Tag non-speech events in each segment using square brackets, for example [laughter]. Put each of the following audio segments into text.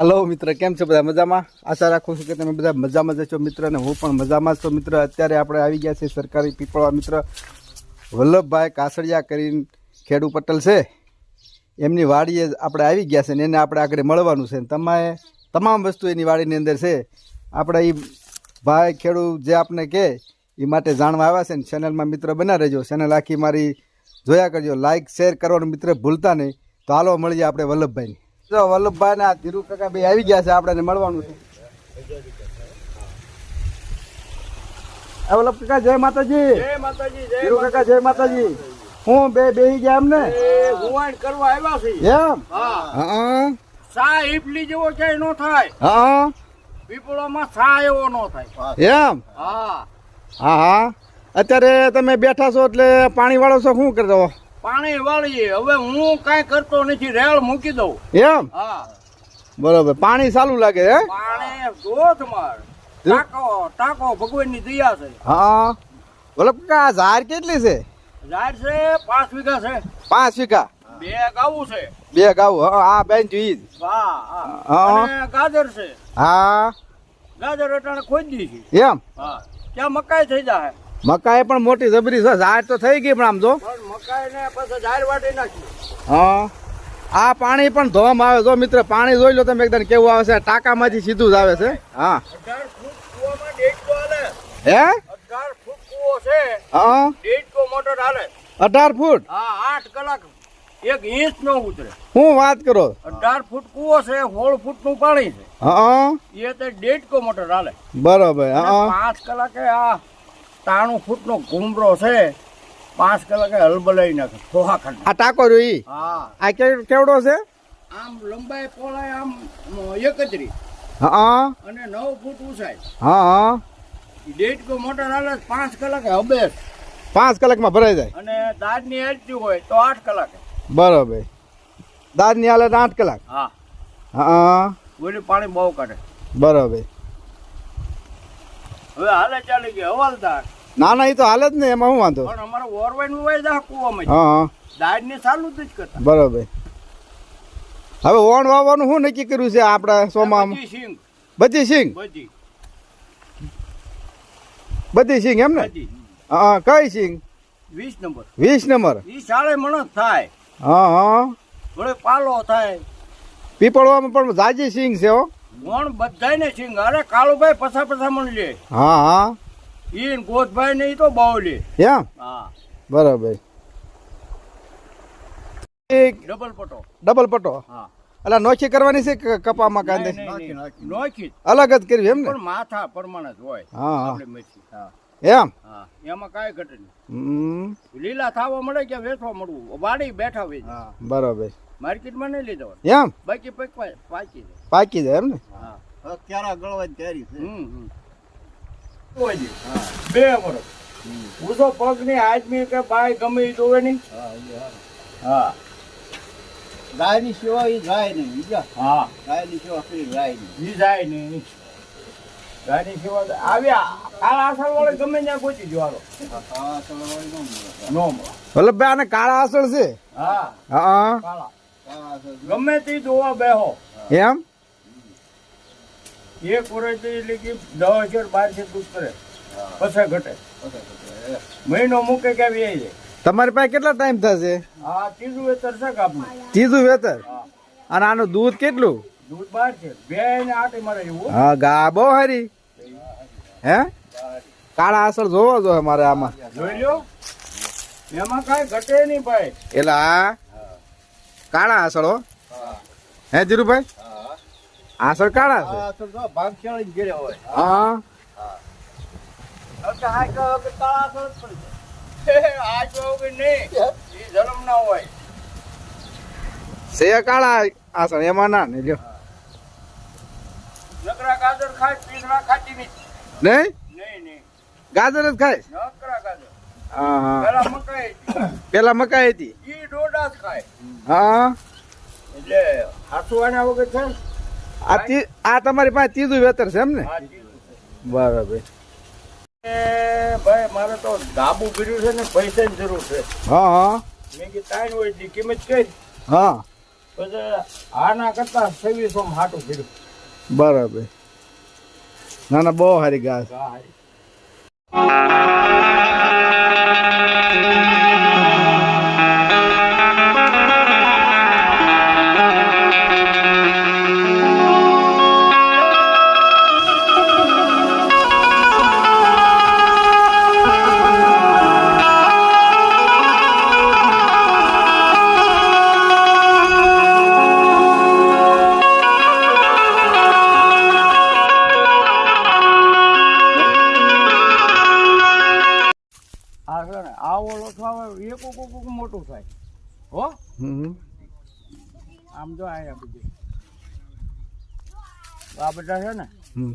Hello મિત્ર. કેમ છો? બધા મજામાં? આશા રાખું છું કે તમે બધા મજામાં જ છો મિત્ર, અને હું પણ મજામાં છું, મિત્ર. અત્યારે આપણે આવી ગયા છીએ સરકારી પીપળવા, મિત્ર. વલ્લભભાઈ કાસડિયા કરીને ખેડુ પટેલ છે. એમની વાડીએ આપણે આવી ગયા છે ને એને આપણે આગળ મળવાનું છે. ને તમારે તમામ વસ્તુ એની વાડીની અંદર છે. આપણે એ ભાઈ ખેડૂત જે આપણે કહે એ માટે જાણવા આવ્યા છે ને ચેનલમાં મિત્ર બના રહેજો. ચેનલ આખી મારી જોયા કરજો. લાઇક શેર કરવાનું મિત્ર ભૂલતા નહીં. તો હાલો મળીએ આપણે વલ્લભભાઈને. જો વલ્લભભાઈ ને આ ધીરુ કાકા ભાઈ આવી ગયા છે આપણે મળવાનું છે. વલ્લભ કાકા જય માતાજી. જય માતાજી જય ધીરુ કાકા જય માતાજી. હું બે બેહી ગયા એમ ને હુવાણ કરવા આવ્યા છે. એમ? હા. હા. સા ઈપલી જેવો ક્યાંય નો થાય. હા. પીપળોમાં સા એવો નો થાય. એમ? હા. હા હા. અત્યારે તમે બેઠા છો એટલે પાણી વાળો છો શું કરતો પાણી વાળીએ. હવે હું કાંઈ કરતો નથી. રેળ મૂકી દઉં. એમ? હા. બરોબર. પાણી સારું લાગે હે? પાણી જોત માર. ટાકો ટાંકો ભગવાનની દયા છે. હા. બોલો કાકા આ ઝાડ કેટલી છે? ઝાડ છે પાંચ વીઘા છે. પાંચ વીઘા? બે ગાવું છે. બે ગાઉ હા હા બેન જોઈ હા હા. અને ગાજર છે. હા. ગાજર અટાણે ખોદી દીધી એમ? હા. ત્યાં મકાઈ થઈ જાય. મકાઈ પણ મોટી જબરી છે ઝાડ તો થઈ ગઈ પણ આમ જો. હા. આ પાણી પણ ધોમ આવે જો મિત્ર પાણી જોઈ લો તમે એકદમ કેવું આવે છે. ટાંકામાંથી સીધું જ આવે છે. હા. હે? હા. અઢાર ફૂટ? હા આઠ કલાક એક ઇંચ નો ઉતરે. હું વાત કરો? અઢાર ફૂટ કૂવો છે સોળ ફૂટનું પાણી છે. હા. એ તો મોટર હાલે. બરોબર હા. પાંચ કલાકે આ ત્રાણું ફૂટનો ઘૂમરો છે પાંચ કલાકે હલબલાઈ નાખે ફોહા ખંડ આ ટાકો જોઈ? હા. આ કેવડો છે? આમ લંબાઈ પહોળાઈ આમ એકત્રી હા અને નવ ફૂટ ઊંચાઈ. હા હા. દેડકો મોટર હાલે પાંચ કલાકે હબે પાંચ કલાકમાં ભરાઈ જાય. અને દાદની હેડતી હોય તો આઠ કલાકે. બરાબર. દાદની હાલે આઠ કલાક. હા. હા ઓલી પાણી બહુ કાઢે. બરાબર. હવે હાલે ચાલી ગયા હવાલદાર. ના ના એ તો હાલે જ ને એમાં શું વાંધો? પણ અમારે ઓરવાઈનું હોય દા કૂવામાં હા હા. દાડ ને ચાલુ જ કરતા. બરોબર. હવે ઓણ વાવવાનું શું નક્કી કર્યું છે આપણા સોમાં બધી સિંગ. બધી સિંગ? એમ ને? હા કઈ સિંગ? વીસ નંબર. વીસ નંબર. ઈ સાડે મણસ થાય. હા હા. વળે પાલો થાય. પીપળવામાં પણ જાજી સિંગ છે હો. વણ બધાય ને સિંગ. અરે કાળુભાઈ પછા પછા મણ લે. હા હા. ઈ ને ગોતભાઈ નહીં તો બાવલી. એમ? હા. બરાબર. ડબલ પટો. ડબલ પટો? હા. એટલે નોખી કરવાની છે કે કપામાં કાંદે. નોખી અલગ જ કરવી એમ ને? પણ માથા પ્રમાણે જ હોય. હા હા. આપણે હા. એમ? હા. એમાં કાંઈ ઘટે નહીં. હમ, લીલા થાવા મળે કે વેચવા મળવું? વાડી બેઠા હોય છે. બરાબર. માર્કેટમાં નહીં લીધો એમ? બાકી પાકી જાય. પાકી જાય એમ ને? હા. ક્યારા ગળવાની તૈયારી છે. હમ હમ. બે વર્ષ ઉસો પગની આદમી કે ભાઈ ગમે એ જોવે નહીં. હા. ગાયની સેવા એ જાય નહીં બીજા. હા. ગાયની સેવા કરી જાય નહીં. એ જાય નહીં. સેવા આવ્યા કાળા આસળ વાળે ગમે ત્યાં પહોંચી જવાનો હા ન નો મળે. વલ્લભભાઈ આને કાળા આસળ છે. હા હા. કાળા. ગમે તે જોવા બેહો. એમ? એક વર્ષ એટલે કે દસ હજાર બાર હજાર દૂધ કરે. પછી ઘટે. મહિનો મૂકે કે આવી જાય. તમારી પાસે કેટલા ટાઈમ થશે? આ ત્રીજું વેતર છે કાપનું ત્રીજું વેતર? અને આનું દૂધ કેટલું? દૂધ બહાર છે. બે ને આટે મારે એવું. હા ગા બહુ હારી. હે? કાળા આસળ જોવો જોઈએ મારે આમાં. જોઈ લો એમાં કાંઈ ઘટે નહીં ભાઈ. એટલે આ કાળા આસળ હો. હે. ધીરુભાઈ હા. આસળ કાળા છે ભાગશાળી જ ઘેરે હોય. હા. [laughs] છે કાળા આસર એમાં ના ને લ્યો. નકરા ગાજર ખાય પીસણા ખાતી નહીં. નહીં? નહીં નહીં. ગાજર જ ખાય? નકરા ગાજર. પેલા મકાઈ હતી. પેલા મકાઈ હતી? ઈ ડોડા જ ખાય. હા. એટલે આના વગર ને? આ આ તમારી પાસે ત્રીજું વેતર છે એમ ને? બરાબર. ભાઈ મારે તો ધાબુ કર્યું છે ને પૈસાની જરૂર છે. હા હા. મેં તારી હોય એટલી કિંમત કઈ હા. પછી આના કરતા છવ્વીસો માં હાટું કર્યું બરાબર. ના ના બહુ સારી ઘાસ. આ થાય એક કોક મોટું થાય. હો? આમ જો આયા બધું. આ બધા છે ને? હમ.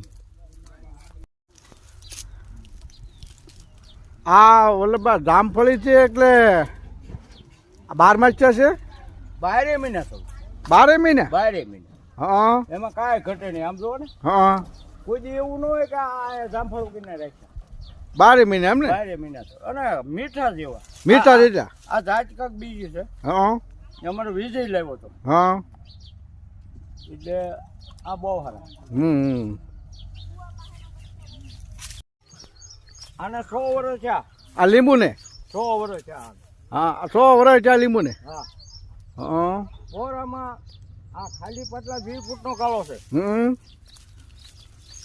આ વલ્લભા જામફળી છે એટલે આ બાર માસ છે? બારે મહિના તો બારે મહિને? બારે મહિના. હા. એમાં કાંઈ ઘટે નહીં. આમ જો ને. હા. કોઈ દી એવું ન હોય કે આ જામફળ ઉગીને રાખ્યા બારે મહિને એમ ને? બારે મહિના અને મીઠા જેવા. મીઠા આ- આ જાત કાક બીજી છે. હા અમારો વિજય લાવ્યો તો હા. એટલે આ બહુ સારા. હમ. આને સો વર્ષ છે આ લીંબુ ને સો વર્ષ છે. હા સો વર્ષ છે આ લીંબુ ને હા. હા. ઓરામાં આ ખાલી પતલા વીસ ફૂટનો કાળો છે. હમ.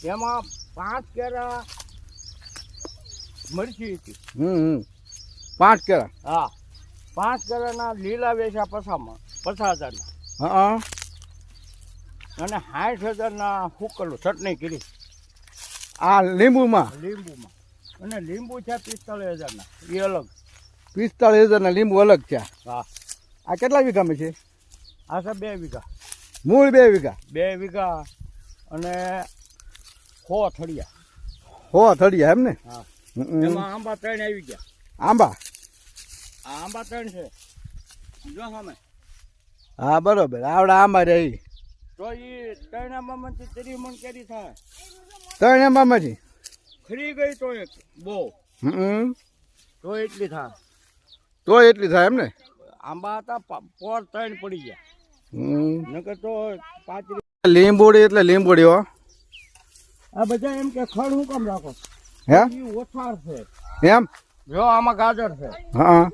એમાં પાંચ કેરા મરચી હતી. હમ. પાંચ કેરા હા. પાંચ કેરાના લીલા વેચા પસામાં પચાસ હજારના. હા અને સાઠ હજારના હુકલું ચટણી કરી આ લીંબુમાં? લીંબુમાં. અને લીંબુ છે પિસ્તાળીસ હજારના એ અલગ. પિસ્તાળીસ હજારના લીંબુ અલગ છે. હા. આ કેટલા વીઘામાં છે? આ છે બે વીઘા. મૂળ બે વીઘા? બે વીઘા અને હો થળિયા હો થળિયા એમ ને? હા. એમાં આંબા ત્રણ આવી ગયા. આંબા? આ આંબા ત્રણ છે. જો સામે. હા બરોબર. આવડે આંબા રહી તો એ ત્રણ આંબામાંથી ત્રી મણ કેરી થાય. ત્રણ આંબામાંથી? ખરી ગઈ તો એક. બહુ. હમ. તો એટલી થાય. તો એટલી થાય એમ ને? આંબા હતા પોર ત્રણ પડી ગયા. હમ. નકર તો પાંચ લીંબોડી એટલે લીંબોડી હો. આ બધા એમ કે ખડ હું કામ રાખો? હે? એમ? જો આમાં ગાજર છે. હા.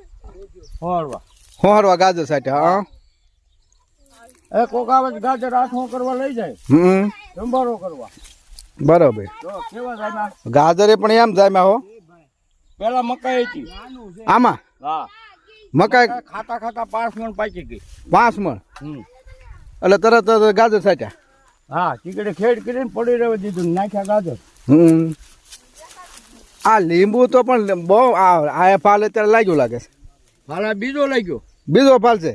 હોરવા હોરવા ગાજર સાથે હા. એ કોક આવે ગાજર આઠમો કરવા લઈ જાય. હમ. કરવા. બરોબર. ગાજરે પણ એમ જાય હો. પેલા મકાઈ હતી. આમાં? હા. મકાઈ? ખાતા ખાતા પાંચ મણ પાકી ગઈ. પાંચ મણ એટલે તરત ગાજર સાચ્યા હા ચીકડે ખેડ કરીને પડી રહેવા દીધું નાખ્યા ગાજર. હમ. આ લીંબુ તો પણ બહુ આ ફાલ અત્યારે લાગ્યું લાગે છે. ફાલ બીજો લાગ્યો. બીજો ફાલ છે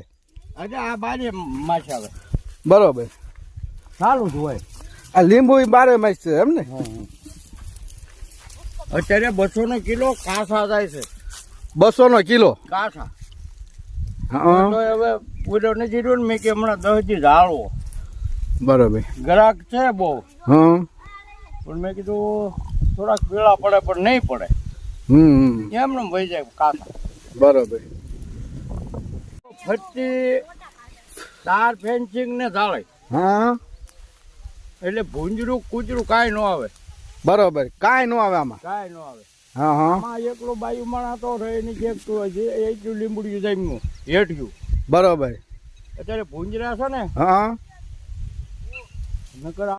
અચ્છા આ બારે માછ આવે. બરોબર. સારું જ હોય. આ લીંબુ એ બારે માછ છે એમ ને? અત્યારે બસો નો કિલો કાસા થાય છે. બસો નો કિલો? કાસા. હવે પૂરો નથી રહ્યો ને મેં કે હમણાં દસ દી બરોબર. ગ્રાહક છે બહુ. હા. પણ મેં કીધું થોડાક વેળા પડે પણ નહીં પડે. હમ એમને વહી જાય કાકા. બરોબર. ફરતી તાર ફેન્સિંગ ને ઝાડે. હા. એટલે ભૂંજરું કૂજરું કાંઈ ન આવે. બરોબર. કાંઈ ન આવે આમાં. કાંઈ ન આવે. હા હા. એકલો બાયુ માણા તો રહે ની જેકતું હોય છે એટલું લીંબુડિયું જમ્યું હેઠ્યું. બરોબર. અત્યારે ભૂંજરા છે ને હા. નકર